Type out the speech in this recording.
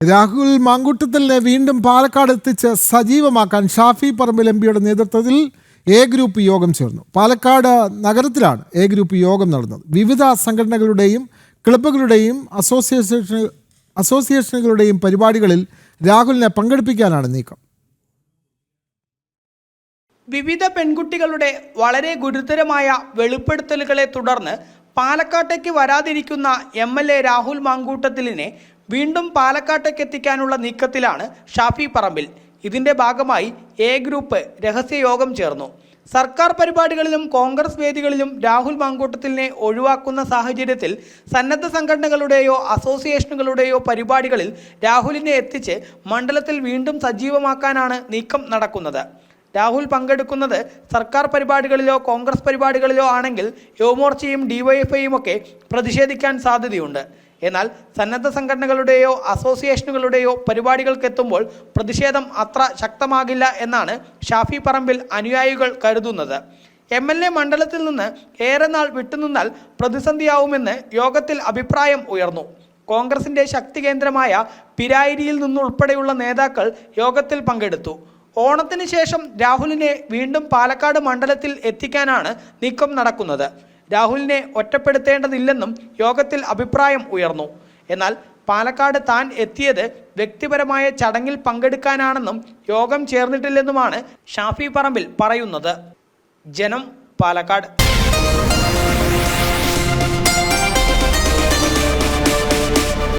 രാഹുൽ മാങ്കൂട്ടത്തിലിനെ വീണ്ടും പാലക്കാട് എത്തിച്ച് സജീവമാക്കാൻ ഷാഫി പറമ്പിൽ എം പിയുടെ നേതൃത്വത്തിൽ എ ഗ്രൂപ്പ് യോഗം ചേർന്നു. പാലക്കാട് നഗരത്തിലാണ് എ ഗ്രൂപ്പ് യോഗം നടന്നത്. വിവിധ സംഘടനകളുടെയും ക്ലബ്ബുകളുടെയും അസോസിയേഷൻ അസോസിയേഷനുകളുടെയും പരിപാടികളിൽ രാഹുലിനെ പങ്കെടുപ്പിക്കാനാണ് നീക്കം. വിവിധ പെൺകുട്ടികളുടെ വളരെ ഗുരുതരമായ വെളിപ്പെടുത്തലുകളെ തുടർന്ന് പാലക്കാട്ടേക്ക് വരാതിരിക്കുന്ന എം എൽ എ രാഹുൽ മാങ്കൂട്ടത്തിലിനെ വീണ്ടും പാലക്കാട്ടേക്ക് എത്തിക്കാനുള്ള നീക്കത്തിലാണ് ഷാഫി പറമ്പിൽ. ഇതിന്റെ ഭാഗമായി എ ഗ്രൂപ്പ് രഹസ്യയോഗം ചേർന്നു. സർക്കാർ പരിപാടികളിലും കോൺഗ്രസ് വേദികളിലും രാഹുൽ മാങ്കൂട്ടത്തിനെ ഒഴിവാക്കുന്ന സാഹചര്യത്തിൽ സന്നദ്ധ സംഘടനകളുടെയോ അസോസിയേഷനുകളുടെയോ പരിപാടികളിൽ രാഹുലിനെ എത്തിച്ച് മണ്ഡലത്തിൽ വീണ്ടും സജീവമാക്കാനാണ് നീക്കം നടക്കുന്നത്. രാഹുൽ പങ്കെടുക്കുന്നത് സർക്കാർ പരിപാടികളിലോ കോൺഗ്രസ് പരിപാടികളിലോ ആണെങ്കിൽ യുവമോർച്ചയും ഡിവൈഎഫ്ഐയും ഒക്കെ പ്രതിഷേധിക്കാൻ സാധ്യതയുണ്ട്. എന്നാൽ സന്നദ്ധ സംഘടനകളുടെയോ അസോസിയേഷനുകളുടെയോ പരിപാടികൾക്കെത്തുമ്പോൾ പ്രതിഷേധം അത്ര ശക്തമാകില്ല എന്നാണ് ഷാഫി പറമ്പിൽ അനുയായികൾ കരുതുന്നത്. എം എൽ എ മണ്ഡലത്തിൽ നിന്ന് ഏറെ നാൾ വിട്ടുനിന്നാൽ പ്രതിസന്ധിയാവുമെന്ന് യോഗത്തിൽ അഭിപ്രായം ഉയർന്നു. കോൺഗ്രസിന്റെ ശക്തി കേന്ദ്രമായ പിരായിരിയിൽ നിന്നുൾപ്പെടെയുള്ള നേതാക്കൾ യോഗത്തിൽ പങ്കെടുത്തു. ഓണത്തിന് ശേഷം രാഹുലിനെ വീണ്ടും പാലക്കാട് മണ്ഡലത്തിൽ എത്തിക്കാനാണ് നീക്കം നടക്കുന്നത്. രാഹുലിനെ ഒറ്റപ്പെടുത്തേണ്ടതില്ലെന്നും യോഗത്തിൽ അഭിപ്രായം ഉയർന്നു. എന്നാൽ പാലക്കാട് താൻ എത്തിയത് വ്യക്തിപരമായ ചടങ്ങിൽ പങ്കെടുക്കാനാണെന്നും യോഗം ചേർന്നിട്ടില്ലെന്നുമാണ് ഷാഫി പറമ്പിൽ പറയുന്നത്. ജനം പാലക്കാട്.